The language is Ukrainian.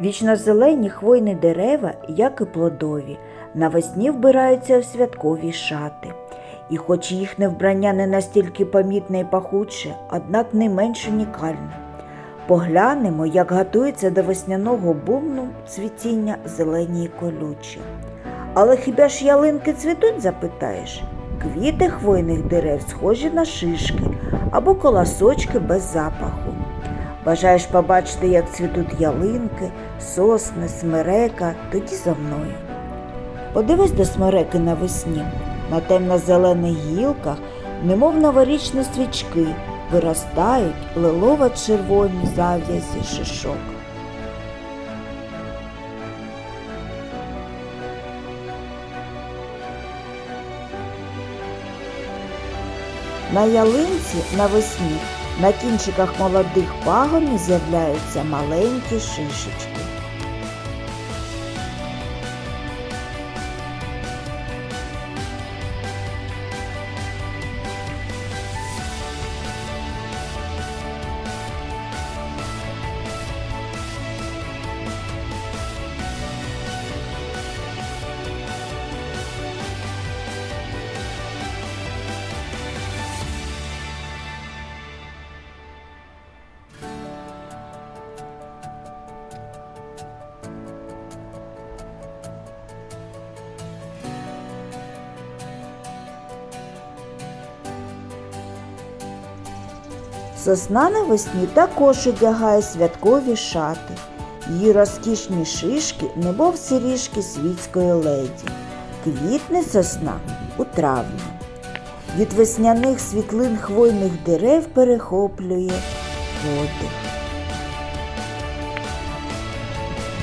Вічнозелені хвойні дерева, як і плодові, навесні вбираються в святкові шати. І хоч їхнє вбрання не настільки помітне і пахуче, однак не менш унікальне. Поглянемо, як готується до весняного бумну цвітіння зелені й колючі. Але хіба ж ялинки цвітуть, запитаєш? Квіти хвойних дерев схожі на шишки або колосочки без запаху. Бажаєш побачити, як цвітуть ялинки, сосни, смерека, тоді за мною. Подивись до смереки навесні. На темно-зелених гілках, немов новорічні свічки, виростають лилово-червоні зав'язі шишок. На ялинці навесні на кінчиках молодих пагонів з'являються маленькі шишечки. Сосна навесні також одягає святкові шати. Її розкішні шишки, немов сиріжки світської леді. Квітне сосна у травні. Від весняних світлин хвойних дерев перехоплює подих.